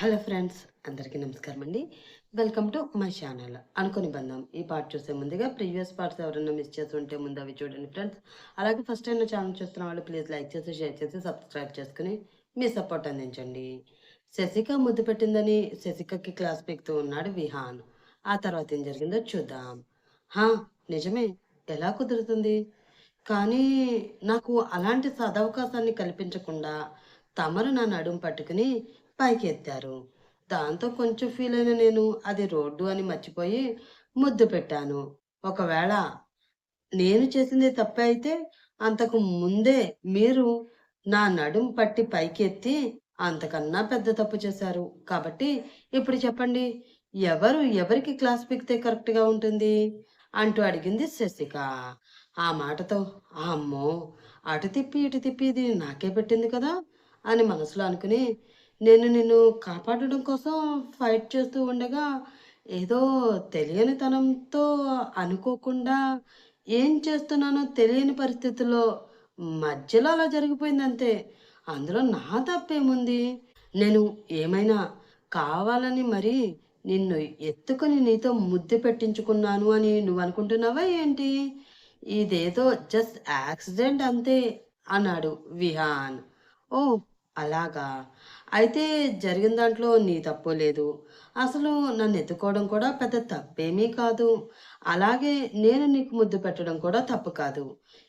Hello friends అందరికీ నమస్కారం అండి. వెల్కమ్ టు మై ఛానల్ అనుకుని బంధం. ఈ పార్ట్ చూసే ముందుగా ప్రీవియస్ పార్ట్స్ ఎవరైనా మిస్ చేసి ఉంటే ముందు అవి చూడండి ఫ్రెండ్స్ అలాగే ఫస్ట్ టైం ఛానల్ చూస్తున్న వాళ్ళు ప్లీజ్ లైక్ చేసి షేర్ చేసి సబ్స్క్రైబ్ చేసుకుని మీ సపోర్ట్ అందించండి. శశిక ముద్దు పెట్టిందని శశికకి క్లాస్ పీకుతూ ఉన్నాడు విహాన్. ఆ తర్వాత ఏం జరిగిందో చూద్దాం. హా నిజమే ఎలా కుదురుతుంది? కానీ నాకు అలాంటి సదవకాశాన్ని కల్పించకుండా తమరు నా నడుము పట్టుకుని పైకెత్తారు. దాంతో కొంచెం ఫీల్ అయిన నేను అది రోడ్డు అని మర్చిపోయి ముద్దు పెట్టాను. ఒకవేళ నేను చేసింది తప్పే అయితే అంతకు ముందే మీరు నా నడుం పట్టి పైకెత్తి అంతకన్నా పెద్ద తప్పు చేశారు. కాబట్టి ఇప్పుడు చెప్పండి ఎవరు ఎవరికి క్లాస్ పిక్తే కరెక్ట్గా ఉంటుంది? అంటూ అడిగింది శశిక. ఆ మాటతో అమ్మో అటు తిప్పి ఇటు తిప్పి ఇది నాకే పెట్టింది కదా? అని మనసులో అనుకుని నేను నిన్ను కాపాడడం కోసం ఫైట్ చేస్తూ ఉండగా ఏదో తెలియని తనంతో అనుకోకుండా ఏం చేస్తున్నానో తెలియని పరిస్థితుల్లో మధ్యలో అలా జరిగిపోయింది అంతే అందులో నా తప్పేముంది? నేను ఏమైనా కావాలని మరి నిన్ను ఎత్తుకొని నీతో ముద్దు పెట్టించుకున్నాను అని నువ్వు అనుకుంటున్నావా ఏంటి? ఇదేదో జస్ట్ యాక్సిడెంట్ అంతే అన్నాడు విహాన్. ఓ అలాగా. అయితే జరిగిన దాంట్లో నీ తప్పు లేదు. అసలు నన్ను ఎత్తుకోవడం కూడా పెద్ద తప్పేమీ కాదు. అలాగే నేను నీకు ముద్దు పెట్టడం కూడా తప్పు కాదు.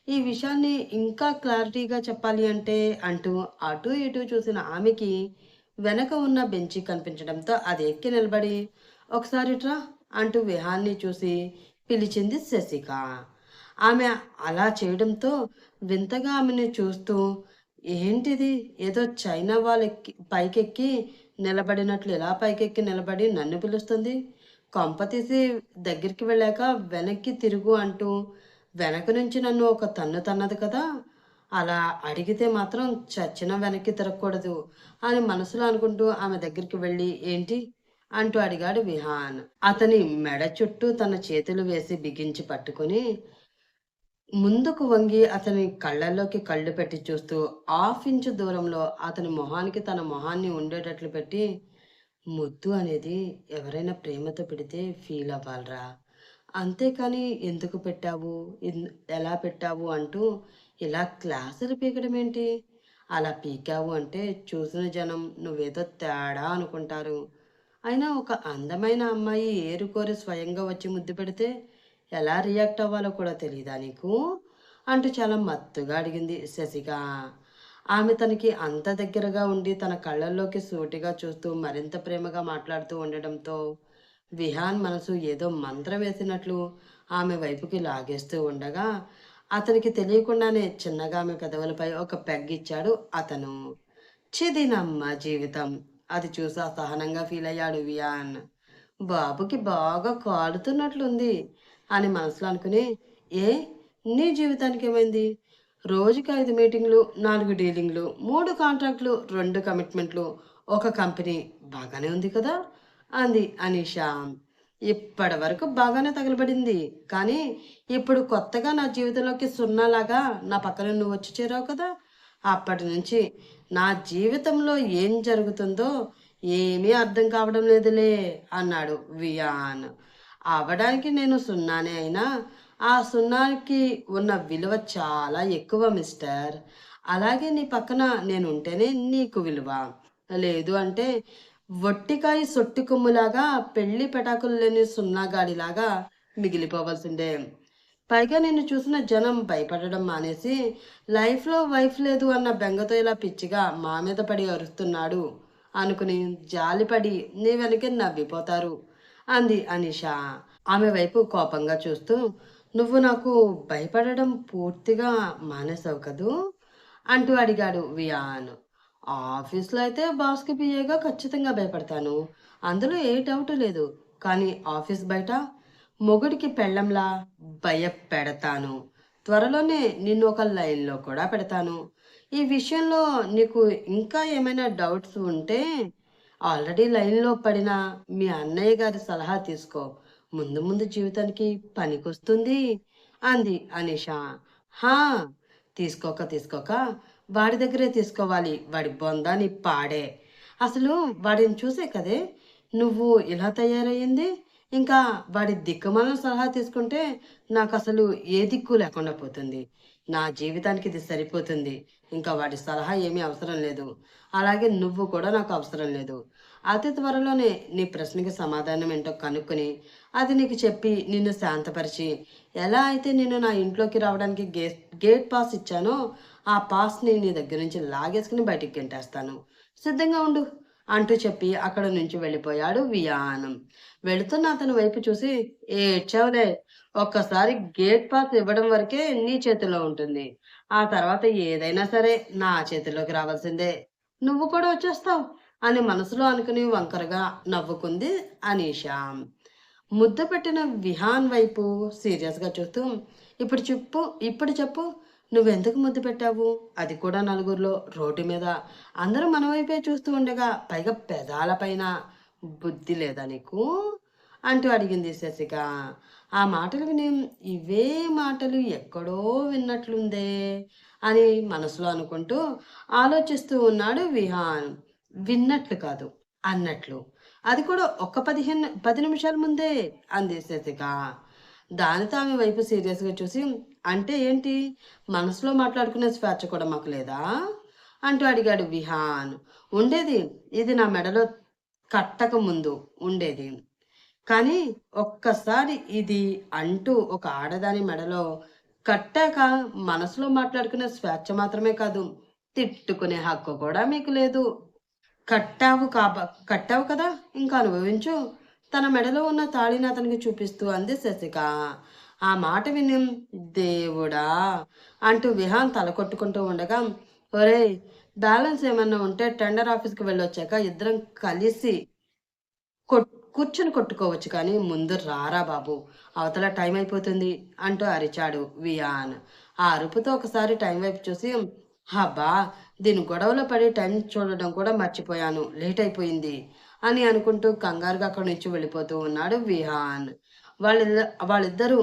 ఈ విషయాన్ని ఇంకా క్లారిటీగా చెప్పాలి అంటే అంటూ అటు ఇటు చూసిన ఆమెకి వెనక ఉన్న బెంచి కనిపించడంతో అది ఎక్కి నిలబడి ఒకసారి ట్రా అంటూ విహాన్ని చూసి పిలిచింది శశిక. ఆమె అలా చేయడంతో వింతగా ఆమెను చూస్తూ ఏంటిది? ఏదో చైనా వాళ్ళెక్కి పైకెక్కి నిలబడినట్లు ఇలా పైకెక్కి నిలబడి నన్ను పిలుస్తుంది? కొంపతీసి దగ్గరికి వెళ్ళాక వెనక్కి తిరుగు అంటూ వెనక నుంచి నన్ను ఒక తన్ను తన్నది కదా? అలా అడిగితే మాత్రం చచ్చిన వెనక్కి తిరగకూడదు అని మనసులో అనుకుంటూ ఆమె దగ్గరికి వెళ్ళి ఏంటి? అంటూ అడిగాడు విహాన్. అతని మెడ చుట్టూ తన చేతులు వేసి బిగించి పట్టుకొని ముందుకు వంగి అతని కళ్ళల్లోకి కళ్ళు పెట్టి చూస్తూ హాఫ్ ఇంచు దూరంలో అతని మొహానికి తన మొహాన్ని ఉండేటట్లు పెట్టి ముద్దు అనేది ఎవరైనా ప్రేమతో పెడితే ఫీల్ అవ్వాలరా. అంతేకాని ఎందుకు పెట్టావు? ఎన్- ఎలా పెట్టావు? అంటూ ఇలా క్లాసులు పీకడం ఏంటి? అలా పీకావు అంటే చూసిన జనం నువ్వేదో తేడా అనుకుంటారు. అయినా ఒక అందమైన అమ్మాయి ఏరుకోరి స్వయంగా వచ్చి ముద్దు పెడితే ఎలా రియాక్ట్ అవ్వాలో కూడా తెలియదా నీకు? అంటూ చాలా మత్తుగా అడిగింది శశిక. ఆమె తనకి అంత దగ్గరగా ఉండి తన కళ్ళల్లోకి సూటిగా చూస్తూ మరింత ప్రేమగా మాట్లాడుతూ ఉండడంతో విహాన్ మనసు ఏదో మంత్రం వేసినట్లు ఆమె వైపుకి లాగేస్తూ ఉండగా అతనికి తెలియకుండానే చిన్నగా ఆమె పెదవులపై ఒక పెగ్గిచ్చాడు అతను. చిదినమ్మ జీవితం. అది చూసి అసహనంగా ఫీల్ అయ్యాడు వియాన్ బాబుకి బాగా కాలుతున్నట్లుంది. అని మనసులో అనుకుని ఏ నీ జీవితానికి ఏమైంది? రోజుకి ఐదు మీటింగ్లు నాలుగు డీలింగ్లు మూడు కాంట్రాక్ట్లు రెండు కమిట్మెంట్లు ఒక కంపెనీ బాగానే ఉంది కదా? అంది అనీషా. ఇప్పటి వరకు బాగానే తగలబడింది కానీ ఇప్పుడు కొత్తగా నా జీవితంలోకి సున్నాలాగా నా పక్కన నువ్వు వచ్చి చేరావు కదా? అప్పటి నుంచి నా జీవితంలో ఏం జరుగుతుందో ఏమీ అర్థం కావడం లేదులే అన్నాడు వియాన్. అవడానికి నేను సున్నానే అయినా ఆ సున్నాకి ఉన్న విలువ చాలా ఎక్కువ మిస్టర్. అలాగే నీ పక్కన నేను ఉంటేనే నీకు విలువ. లేదు అంటే వట్టికాయ సొట్టి కొమ్ములాగా పెళ్ళి పెటాకులు లేని సున్నాగాడిలాగా మిగిలిపోవలసిందే. పైగా నిన్ను చూసిన జనం భయపడడం మానేసి లైఫ్లో వైఫ్ లేదు అన్న బెంగతో ఇలా పిచ్చిగా మా మీద పడి అరుస్తున్నాడు. అనుకుని జాలిపడి నీ వెనకే నవ్విపోతారు. అంది అనిష. ఆమె వైపు కోపంగా చూస్తూ నువ్వు నాకు భయపడడం పూర్తిగా మానేసావు కదూ? అంటూ అడిగాడు వియాన్. ఆఫీస్లో అయితే బాస్కి బియ్యగా ఖచ్చితంగా భయపడతాను. అందులో ఏ డౌట్ లేదు. కానీ ఆఫీస్ బయట మొగుడికి పెళ్ళంలా భయపెడతాను. త్వరలోనే నిన్ను ఒక లైన్లో కూడా పెడతాను. ఈ విషయంలో నీకు ఇంకా ఏమైనా డౌట్స్ ఉంటే ఆల్రెడీ లైన్లో పడిన మీ అన్నయ్య గారి సలహా తీసుకో. ముందు ముందు జీవితానికి పనికొస్తుంది అంది అనిష. హా తీసుకోక తీసుకోక వాడి దగ్గరే తీసుకోవాలి. వాడి బొందాని పాడే. అసలు వాడిని చూసే కదే నువ్వు ఇలా తయారయ్యింది? ఇంకా వాడి దిక్కుమాలను సలహా తీసుకుంటే నాకు అసలు ఏ దిక్కు లేకుండా పోతుంది. నా జీవితానికి ఇది సరిపోతుంది. ఇంకా వాటి సలహా ఏమీ అవసరం లేదు. అలాగే నువ్వు కూడా నాకు అవసరం లేదు. అతి త్వరలోనే నీ ప్రశ్నకి సమాధానం ఏంటో కనుక్కొని అది నీకు చెప్పి నిన్ను శాంతపరిచి ఎలా అయితే నేను నా ఇంట్లోకి రావడానికి గేట్ గేట్ పాస్ ఇచ్చానో ఆ పాస్ని నీ దగ్గర నుంచి లాగేసుకుని బయటికి గెంటేస్తాను. సిద్ధంగా ఉండు అంటూ చెప్పి అక్కడ నుంచి వెళ్ళిపోయాడు వియానం. వెళుతున్న అతని వైపు చూసి ఏడ్చావులే ఒక్కసారి గేట్ పాస్ ఇవ్వడం వరకే నీ చేతిలో ఉంటుంది. ఆ తర్వాత ఏదైనా సరే నా చేతిలోకి రావాల్సిందే. నువ్వు కూడా వచ్చేస్తావు అని మనసులో అనుకుని వంకరగా నవ్వుకుంది అనీషా. ముద్ద పెట్టిన విహాన్ వైపు సీరియస్గా చూస్తూ ఇప్పుడు చెప్పు ఇప్పుడు చెప్పు. నువ్వెందుకు ముద్దు పెట్టావు? అది కూడా నలుగురిలో రోడ్డు మీద. అందరూ మన వైపే చూస్తూ ఉండగా పైగా పెదాల పైన బుద్ధి లేదా నీకు? అంటూ అడిగింది శశిక. ఆ మాటలు విని ఇవే మాటలు ఎక్కడో విన్నట్లుందే అని మనసులో అనుకుంటూ ఆలోచిస్తూ ఉన్నాడు విహాన్. విన్నట్లు కాదు అన్నట్లు. అది కూడా ఒక్క పదిహేను పది నిమిషాల ముందే అంది శశిక. దానితో ఆమె వైపు సీరియస్గా చూసి అంటే ఏంటి? మనసులో మాట్లాడుకునే స్వేచ్ఛ కూడా మాకు లేదా? అంటూ అడిగాడు విహాన్. ఉండేది ఇది నా మెడలో కట్టక ముందు ఉండేది. కానీ ఒక్కసారి ఇది అంటూ ఒక ఆడదాని మెడలో కట్టాక మనసులో మాట్లాడుకునే స్వేచ్ఛ మాత్రమే కాదు తిట్టుకునే హక్కు కూడా మీకు లేదు. కట్టావు కాబ కట్టావు కదా ఇంకా అనుభవించు. తన మెడలో ఉన్న తాళిని అతనికి చూపిస్తూ అంది శశిక. ఆ మాట విని దేవుడా అంటూ విహాన్ తల కొట్టుకుంటూ ఉండగా ఒరే బ్యాలెన్స్ ఏమన్నా ఉంటే టెండర్ ఆఫీస్కి వెళ్ళొచ్చాక ఇద్దరం కలిసి కొట్ కూర్చొని కొట్టుకోవచ్చు కానీ ముందు రారా బాబు. అవతల టైం అయిపోతుంది అంటూ అరిచాడు వియాన్. ఆ అరుపుతో ఒకసారి టైం వైపు చూసి హబ్బా దీని గొడవలో పడి టైం చూడడం కూడా మర్చిపోయాను. లేట్ అయిపోయింది అని అనుకుంటూ కంగారుగా అక్కడి నుంచి వెళ్ళిపోతూ ఉన్నాడు విహాన్. వాళ్ళ వాళ్ళిద్దరూ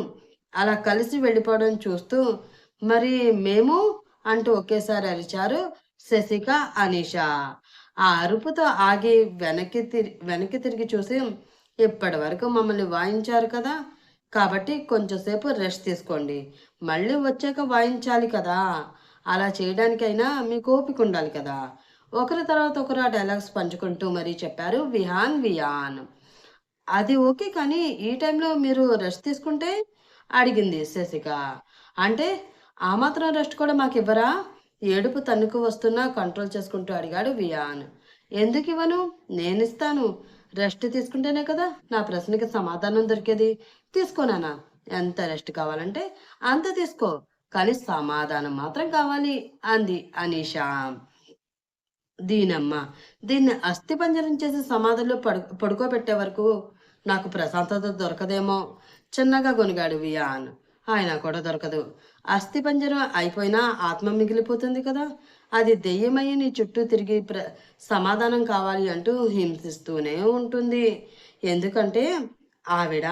అలా కలిసి వెళ్ళిపోవడం చూస్తూ మరి మేము? అంటూ ఒకేసారి అరిచారు శశిక అనీష. ఆ అరుపుతో ఆగి వెనక్కి తిరిగి వెనక్కి తిరిగి చూసి ఇప్పటి వరకు మమ్మల్ని వాయించారు కదా. కాబట్టి కొంచెంసేపు రెస్ట్ తీసుకోండి. మళ్ళీ వచ్చాక వాయించాలి కదా. అలా చేయడానికైనా మీకు ఓపిక ఉండాలి కదా. ఒకరి తర్వాత ఒకరు ఆ డైలాగ్స్ పంచుకుంటూ మరీ చెప్పారు విహాన్ వియాన్. అది ఓకే కానీ ఈ టైంలో మీరు రెస్ట్ తీసుకుంటే అడిగింది శశిక. అంటే ఆ మాత్రం రెస్ట్ కూడా మాకు ఇవ్వరా ఏడుపు తన్నుకు వస్తున్నా కంట్రోల్ చేసుకుంటూ అడిగాడు వియాన్. ఎందుకు ఇవ్వను? నేను ఇస్తాను. రెస్ట్ తీసుకుంటేనే కదా నా ప్రశ్నకి సమాధానం దొరికేది. తీసుకోనానా ఎంత రెస్ట్ కావాలంటే అంత తీసుకో. కానీ సమాధానం మాత్రం కావాలి అంది అనీషా. దీనమ్మ దీన్ని అస్థిపంజరం చేసి సమాధిలో పడు పడుకోబెట్టే వరకు నాకు ప్రశాంతత దొరకదేమో చిన్నగా కొనిగాడు వియాన్. ఆయన కూడా దొరకదు. అస్థిపంజరం అయిపోయినా ఆత్మ మిగిలిపోతుంది కదా. అది దెయ్యమయ్యి నీ చుట్టూ తిరిగి ప్ర సమాధానం కావాలి అంటూ హింసిస్తూనే ఉంటుంది. ఎందుకంటే ఆవిడ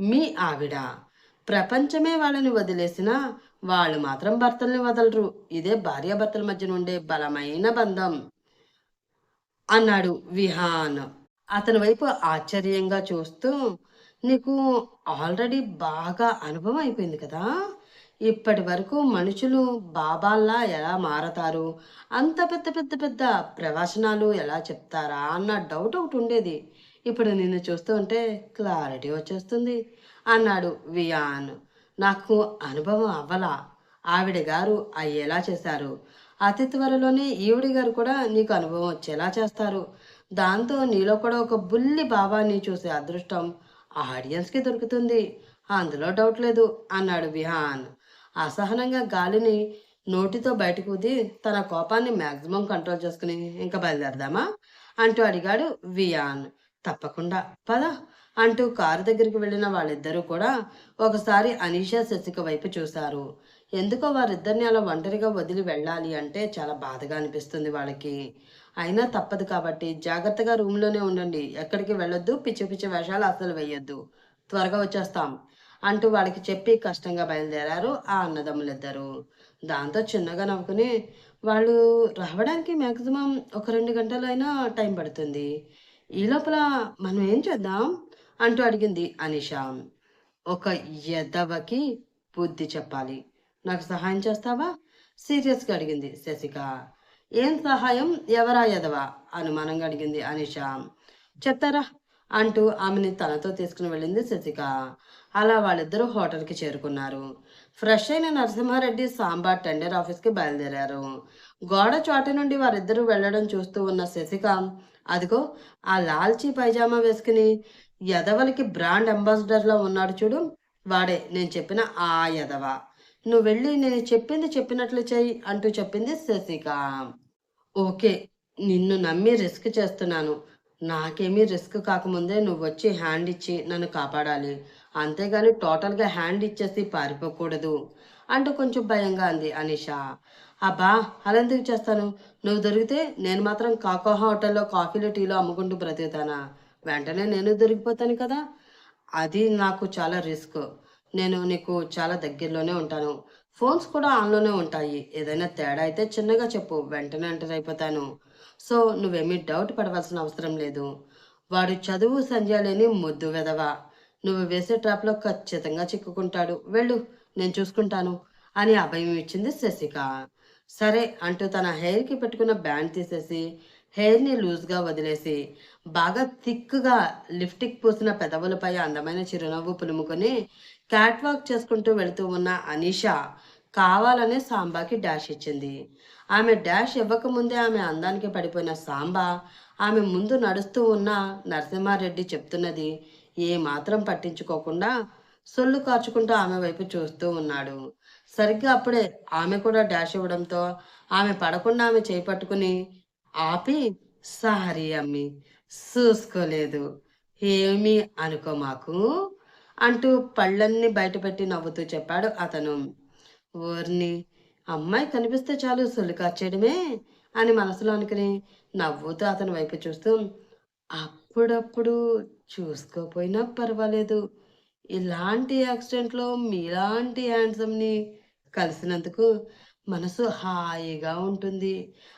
మీ ఆవిడ. ప్రపంచమే వాళ్ళని వదిలేసినా వాళ్ళు మాత్రం భర్తల్ని వదలరు. ఇదే భార్యాభర్తల మధ్య ఉండే బలమైన బంధం. అన్నాడు విహాన్. అతని వైపు ఆశ్చర్యంగా చూస్తూ నీకు ఆల్రెడీ బాగా అనుభవం అయిపోయింది కదా. ఇప్పటి వరకు మనుషులు బాబాల్లా ఎలా మారతారు? అంత పెద్ద పెద్ద పెద్ద ప్రవచనాలు ఎలా చెప్తారా అన్న డౌట్ ఒకటి ఉండేది. ఇప్పుడు నిన్ను చూస్తూ ఉంటే క్లారిటీ వచ్చేస్తుంది అన్నాడు వియాన్. నాకు అనుభవం అవ్వలా. ఆవిడ గారు అయ్యేలా చేశారు. అతి త్వరలోనే ఈవిడి గారు కూడా నీకు అనుభవం వచ్చేలా చేస్తారు. దాంతో నీలో కూడా ఒక బుల్లి బాబాని చూసే అదృష్టం ఆడియన్స్కి దొరుకుతుంది. అందులో డౌట్ లేదు అన్నాడు విహాన్. అసహనంగా గాలిని నోటితో బయటకు ఊది తన కోపాన్ని మ్యాక్సిమం కంట్రోల్ చేసుకుని ఇంకా బయలుదేరదామా? అంటూ అడిగాడు వియాన్. తప్పకుండా. పద అంటూ కారు దగ్గరికి వెళ్ళిన వాళ్ళిద్దరూ కూడా ఒకసారి అనీషా శశిక వైపు చూశారు. ఎందుకో వారిద్దరిని అలా ఒంటరిగా వదిలి వెళ్ళాలి అంటే చాలా బాధగా అనిపిస్తుంది వాళ్ళకి. అయినా తప్పదు కాబట్టి జాగ్రత్తగా రూమ్లోనే ఉండండి. ఎక్కడికి వెళ్ళొద్దు. పిచ్చి పిచ్చి వేషాలు అసలు వేయొద్దు. త్వరగా వచ్చేస్తాం. అంటూ వాళ్ళకి చెప్పి కష్టంగా బయలుదేరారు ఆ అన్నదమ్ములిద్దరు దాంతో చిన్నగా నవ్వుకుని వాళ్ళు రావడానికి మ్యాక్సిమం ఒక 2 గంటలైనా టైం పడుతుంది. ఈ లోపల మనం ఏం చేద్దాం? అంటూ అడిగింది అనిష. ఒక ఎదవకి బుద్ధి చెప్పాలి. నాకు సహాయం చేస్తావా? సీరియస్‌గా అడిగింది శశిక. ఏం సహాయం? ఎవరా ఎదవ? అనుమానంగా అడిగింది అనిష. చెప్తారా? అంటూ ఆమెని తనతో తీసుకుని వెళ్ళింది శశిక. అలా వాళ్ళిద్దరూ హోటల్‌కి చేరుకున్నారు. ఫ్రెష్ అయిన నరసింహారెడ్డి, సాంబార్ టెండర్ ఆఫీస్‌కి బయలుదేరారు. గోడ చోట నుండి వారిద్దరూ వెళ్ళడం చూస్తూ ఉన్న శశిక, అదిగో ఆ లాల్చీ పైజామా వేసుకుని యదవలకి బ్రాండ్ అంబాసిడర్లో ఉన్నాడు చూడు, వాడే నేను చెప్పిన ఆ యదవ నువ్వు వెళ్ళి నేను చెప్పింది చెప్పినట్లు చెయ్యి అంటూ చెప్పింది శశిక. ఓకే. నిన్ను నమ్మి రిస్క్ చేస్తున్నాను. నాకేమీ రిస్క్ కాకముందే నువ్వొచ్చి హ్యాండ్ ఇచ్చి నన్ను కాపాడాలి. అంతేగాని టోటల్‌గా హ్యాండ్ ఇచ్చేసి పారిపోకూడదు. అంటూ కొంచెం భయంగా అంది అనిష. అబ్బా! అలా ఎందుకు చేస్తాను? నువ్వు దొరికితే నేను మాత్రం కాకోహా హోటల్‌లో కాఫీలు, టీలో అమ్ముకుంటూ బ్రతుకుతానా? వెంటనే నేను దొరికిపోతాను కదా! అది నాకు చాలా రిస్క్. నేను నీకు చాలా దగ్గరలోనే ఉంటాను. ఫోన్స్ కూడా ఆన్‌లోనే ఉంటాయి. ఏదైనా తేడా అయితే చిన్నగా చెప్పు. వెంటనే ఎంటర్ అయిపోతాను. సో, నువ్వేమీ డౌట్ పడవలసిన అవసరం లేదు. వాడు చదువు సంధ్య లేని వెదవా వెధవ. నువ్వు వేసే ట్రాప్‌లో ఖచ్చితంగా చిక్కుకుంటాడు. వెళ్ళు నేను చూసుకుంటాను అని అభయం ఇచ్చింది శశిక. సరే అంటూ తన హెయిర్‌కి పెట్టుకున్న బ్యాండ్ తీసేసి, హెయిర్‌ని లూజ్‌గా వదిలేసి, బాగా థిక్‌గా లిప్‌స్టిక్ పూసిన పెదవులపై అందమైన చిరునవ్వు పులుముకొని క్యాట్వాక్ చేసుకుంటూ వెళుతూ ఉన్న అనీషా కావాలనే సాంబాకి డాష్ ఇచ్చింది. ఆమె డాష్ ఇవ్వకముందే ఆమె అందానికి పడిపోయిన సాంబ ఆమె ముందు నడుస్తూ ఉన్న నరసింహారెడ్డి చెప్తున్నది ఏమాత్రం పట్టించుకోకుండా సొల్లు కార్చుకుంటూ ఆమె వైపు చూస్తూ ఉన్నాడు. సరిగ్గా అప్పుడే ఆమె కూడా డాష్ ఇవ్వడంతో ఆమె పడకుండా ఆమె చేయి పట్టుకుని ఆపి సారీ అమ్మి చూసుకోలేదు. ఏమీ అనుకోమాకు అంటూ పళ్ళన్నీ బయటపెట్టి నవ్వుతూ చెప్పాడు అతను. ఊర్ని అమ్మాయి కనిపిస్తే చాలు సొల్లు కార్చేయడమే అని మనసులో అనుకుని నవ్వుతూ అతని వైపు చూస్తూ అప్పుడప్పుడు చూసుకోపోయినా పర్వాలేదు. ఇలాంటి యాక్సిడెంట్‌లో మీలాంటి హ్యాండ్సమ్‌ని కలిసినందుకు మనసు హాయిగా ఉంటుంది.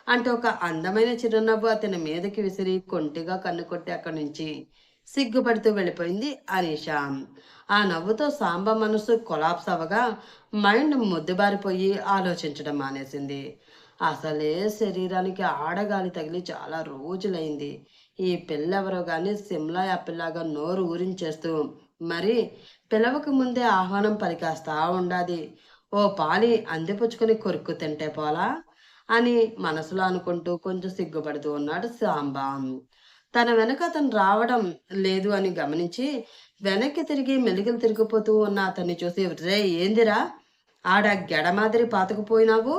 అంటే ఒక అందమైన చిరునవ్వు అతని మీదకి విసిరి కొంటిగా కన్ను కొట్టి అక్కడి నుంచి సిగ్గుపడుతూ వెళ్ళిపోయింది అనిష. ఆ నవ్వుతో సాంబ మనసు కొలాప్స్ అవ్వగా మైండ్ ముద్దుబారిపోయి ఆలోచించడం మానేసింది. అసలే శరీరానికి ఆడగాలి తగిలి చాలా రోజులైంది. ఈ పిల్లెవరో కానీ సిమ్లా యాపిల్లాగా నోరు ఊరించేస్తూ మరి పిలవక ముందే ఆహ్వానం పలికేస్తా ఉండాది. ఓ పాలి అందిపుచ్చుకొని కొరుక్కు తింటే పోలా అని మనసులో అనుకుంటూ కొంచెం సిగ్గుపడుతూ ఉన్నాడు సాంబ. తన వెనక అతను రావడం లేదు అని గమనించి వెనక్కి తిరిగి మెలుగులు తిరిగిపోతూ ఉన్న అతన్ని చూసి రే ఏందిరా? ఆడ గెడ మాదిరి పాతుకుపోయినావు?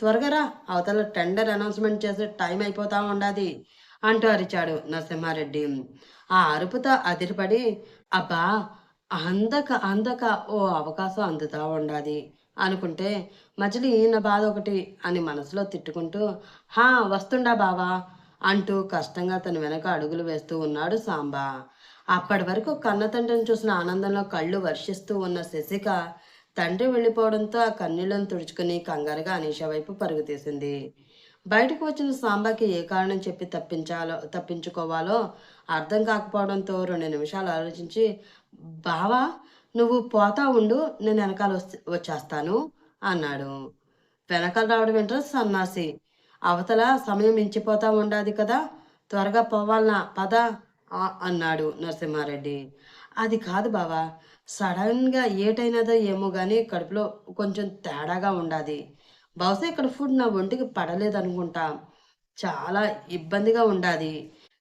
త్వరగా రా అవతల టెండర్ అనౌన్స్‌మెంట్ చేసే టైం అయిపోతా ఉండాది అంటూ అరిచాడు నరసింహారెడ్డి. ఆ అరుపుతో అదిరిపడి అబ్బా! అందక అందక ఓ అవకాశం అందుతా ఉండాది అనుకుంటే మజిలీ ఈయన బాధ ఒకటి అని మనసులో తిట్టుకుంటూ హా! వస్తుండా బావా! అంటూ కష్టంగా తన వెనక అడుగులు వేస్తూ ఉన్నాడు సాంబ. అప్పటి వరకు కన్నతండ్రిని చూసిన ఆనందంలో కళ్ళు వర్షిస్తూ ఉన్న శశిక తండ్రి వెళ్ళిపోవడంతో ఆ కన్నీళ్ళను తుడుచుకుని కంగారుగా అనీష వైపు పరుగు తీసింది. బయటకు వచ్చిన సాంబకి ఏ కారణం చెప్పి తప్పించాలో తప్పించుకోవాలో అర్థం కాకపోవడంతో రెండు నిమిషాలు ఆలోచించి బావా! నువ్వు పోతా ఉండు. నేను వెనకాల వస్ వచ్చేస్తాను అన్నాడు. వెనకాల రావడం ఏంట్రా సన్నాసి! అవతల సమయం మించిపోతా ఉండాది కదా! త్వరగా పోవాలనా పద అన్నాడు నరసింహారెడ్డి. అది కాదు బావా! సడన్‌గా ఏటైనదో ఏమో కానీ కడుపులో కొంచెం తేడాగా ఉండాది. బహుశా ఇక్కడ ఫుడ్ నా ఒంటికి పడలేదనుకుంటా. చాలా ఇబ్బందిగా ఉండాది.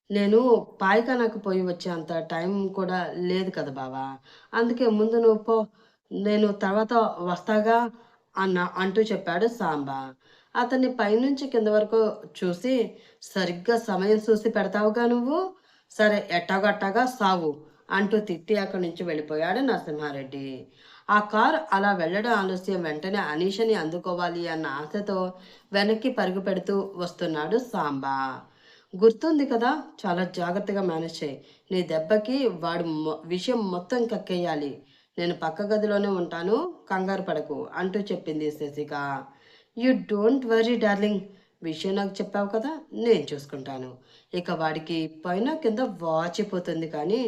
నేను పాయిఖానాకు పోయి వచ్చేంత టైం కూడా లేదు కదా బావా! అందుకే ముందు నువ్వు పో. నేను తర్వాత వస్తాగా అన్న అంటూ చెప్పాడు సాంబ. అతన్ని పైనుంచి కింద వరకు చూసి సరిగ్గా సమయం చూసి పెడతావుగా నువ్వు. సరే ఎట్టాగో సావు అంటూ తిట్టి అక్కడి నుంచి వెళ్ళిపోయాడు నరసింహారెడ్డి. ఆ కారు అలా వెళ్ళడం ఆలస్యం వెంటనే అనీషని అందుకోవాలి అన్న ఆశతో వెనక్కి పరుగు పెడుతూ వస్తున్నాడు సాంబా గుర్తుంది కదా! చాలా జాగ్రత్తగా మేనేజ్ చేయి నీ దెబ్బకి వాడు మొ విషయం మొత్తం కక్కేయాలి. నేను పక్క గదిలోనే ఉంటాను. కంగారు పడకు అంటూ చెప్పింది Shashika. You don't worry darling. విషయం నాకు చెప్పావు కదా నేను చూసుకుంటాను. ఇక వాడికి పైన కింద వాచిపోతుంది కానీ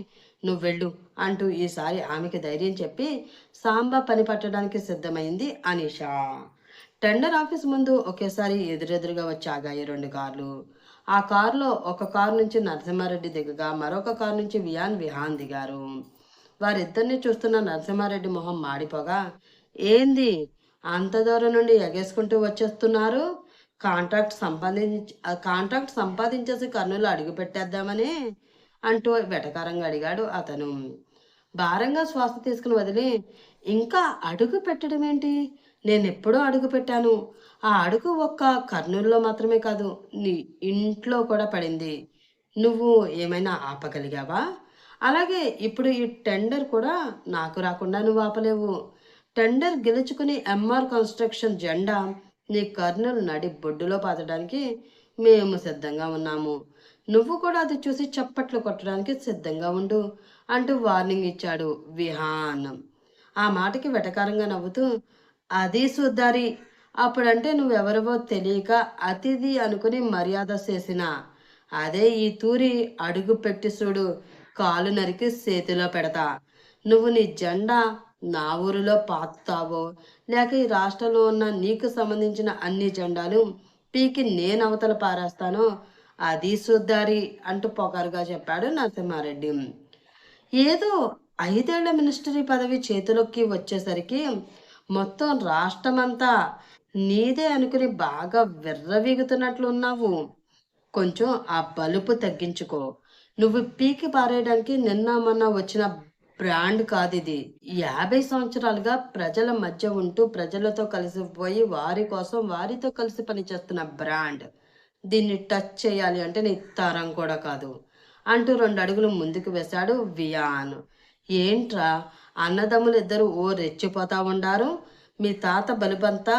నువ్వు వెళ్ళు అంటూ ఈసారి ఆమెకి ధైర్యం చెప్పి సాంబా పని పట్టడానికి సిద్ధమైంది అనీషా. టెండర్ ఆఫీస్ ముందు ఒకేసారి ఎదురెదురుగా వచ్చి ఆగాయి రెండు కార్లు. ఆ కారులో ఒక కారు నుంచి నరసింహారెడ్డి దిగగా మరొక కారు నుంచి వియాన్ విహాన్ దిగారు. వారిద్దరిని చూస్తున్న నరసింహారెడ్డి మొహం మాడిపోగా ఏంది? అంత దూరం నుండి ఎగేసుకుంటూ వచ్చేస్తున్నారు. కాంట్రాక్ట్ సంపాదించి ఆ కాంట్రాక్ట్ సంపాదించేసి కర్నూలు అడుగు పెట్టేద్దామని అంటూ వెటకారంగా అడిగాడు అతను. భారంగా శ్వాస తీసుకుని వదిలి ఇంకా అడుగు పెట్టడం ఏంటి? నేను ఎప్పుడో అడుగు పెట్టాను. ఆ అడుగు ఒక్క కర్నూలులో మాత్రమే కాదు నీ ఇంట్లో కూడా పడింది. నువ్వు ఏమైనా ఆపగలిగావా? అలాగే ఇప్పుడు ఈ టెండర్ కూడా నాకు రాకుండా నువ్వు ఆపలేవు. టెండర్ గెలుచుకుని ఎంఆర్ కన్స్ట్రక్షన్ జెండా నీ కర్నూలు నడి బొడ్డులో పాతడానికి మేము సిద్ధంగా ఉన్నాము. నువ్వు కూడా అది చూసి చప్పట్లు కొట్టడానికి సిద్ధంగా ఉండు అంటూ వార్నింగ్ ఇచ్చాడు విహాన్. ఆ మాటకి వెటకారంగా నవ్వుతూ అది సుద్దారి అప్పుడంటే నువ్వెవరివో తెలియక అతిథి అనుకుని మర్యాద చేసిన. అదే ఈ తూరి అడుగు పెట్టి చూడు కాలు నరికి చేతిలో పెడతా. నువ్వు నీ జెండా నా ఊరిలో పాతుతావో లేక ఈ రాష్ట్రంలో ఉన్న నీకు సంబంధించిన అన్ని జెండాలు పీకి నేను అవతల పారేస్తాను? అది సుద్దారి అంటూ పొగరుగా చెప్పాడు నరసింహారెడ్డి. ఏదో ఐదేళ్ళ మినిస్టరీ పదవి చేతిలోకి వచ్చేసరికి మొత్తం రాష్ట్రమంతా నీదే అనుకుని బాగా విర్రవీగుతున్నట్లు ఉన్నావు. కొంచెం ఆ బలుపు తగ్గించుకో. నువ్వు పీకి పారేయడానికి నిన్న మొన్న వచ్చిన బ్రాండ్ కాదు ఇది. యాభై సంవత్సరాలుగా ప్రజల మధ్య ఉంటూ ప్రజలతో కలిసిపోయి వారి కోసం వారితో కలిసి పనిచేస్తున్న బ్రాండ్. దీన్ని టచ్ చేయాలి అంటే నీ తరం కూడా కాదు. అంటూ రెండు అడుగులు ముందుకు వేశాడు వియాన్. ఏంట్రా? అన్నదమ్ములు ఇద్దరు ఓ రెచ్చిపోతా ఉండారు? మీ తాత బలిపంతా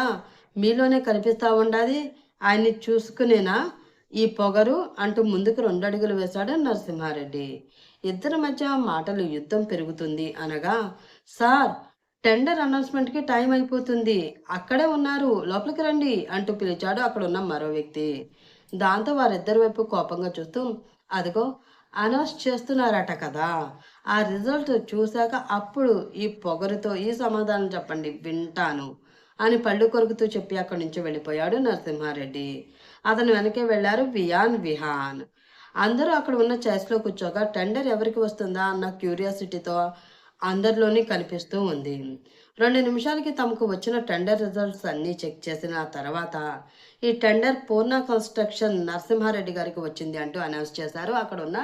మీలోనే కనిపిస్తూ ఉండాది? ఆయన్ని చూసుకునేనా? ఈ పొగరు అంటూ ముందుకు రెండు అడుగులు వేశాడు నరసింహారెడ్డి. ఇద్దరి మధ్య మాటలు యుద్ధం పెరుగుతుంది అనగా సార్ టెండర్ అనౌన్స్మెంట్కి టైం అయిపోతుంది. అక్కడే ఉన్నారు. లోపలికి రండి అంటూ పిలిచాడు అక్కడ ఉన్న మరో వ్యక్తి. దాంతో వారిద్దరి వైపు కోపంగా చూస్తూ అదిగో అనౌన్స్ చేస్తున్నారట కదా. ఆ రిజల్ట్ చూశాక అప్పుడు ఈ పొగరుతో ఈ సమాధానం చెప్పండి వింటాను అని పళ్ళు కొరుకుతూ చెప్పి అక్కడి నుంచి వెళ్ళిపోయాడు నరసింహారెడ్డి. అతను వెనకే వెళ్ళారు వియాన్ విహాన్. అందరూ అక్కడ ఉన్న చైర్స్లో కూర్చోగా టెండర్ ఎవరికి వస్తుందా అన్న క్యూరియాసిటీతో అందరిలోనే కనిపిస్తూ ఉంది. రెండు నిమిషాలకి తమకు వచ్చిన టెండర్ రిజల్ట్స్ అన్నీ చెక్ చేసిన తర్వాత ఈ టెండర్ పూర్ణ కన్స్ట్రక్షన్ నరసింహారెడ్డి గారికి వచ్చింది అంటూ అనౌన్స్ చేశారు అక్కడ ఉన్న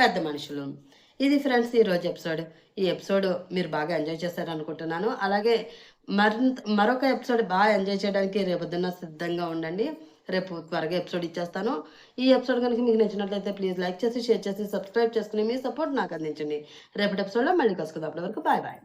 పెద్ద మనుషులు. ఇది ఫ్రెండ్స్ ఈరోజు ఎపిసోడ్ ఈ ఎపిసోడ్ మీరు బాగా ఎంజాయ్ చేశారనుకుంటున్నాను అలాగే మరింత మరొక ఎపిసోడ్ బాగా ఎంజాయ్ చేయడానికి రేపొద్దున్న సిద్ధంగా ఉండండి. రేపు త్వరగా ఎపిసోడ్ ఇచ్చేస్తాను. ఈ ఎపిసోడ్ కనుక మీకు నచ్చినట్లయితే ప్లీజ్ లైక్ చేసి షేర్ చేసి సబ్స్క్రైబ్ చేసుకుని మీ సపోర్ట్ నాకు అందించండి. రేపటి ఎపిసోడ్లో మళ్ళీ కలుసుకుందాం. అప్పటి వరకు బాయ్ బాయ్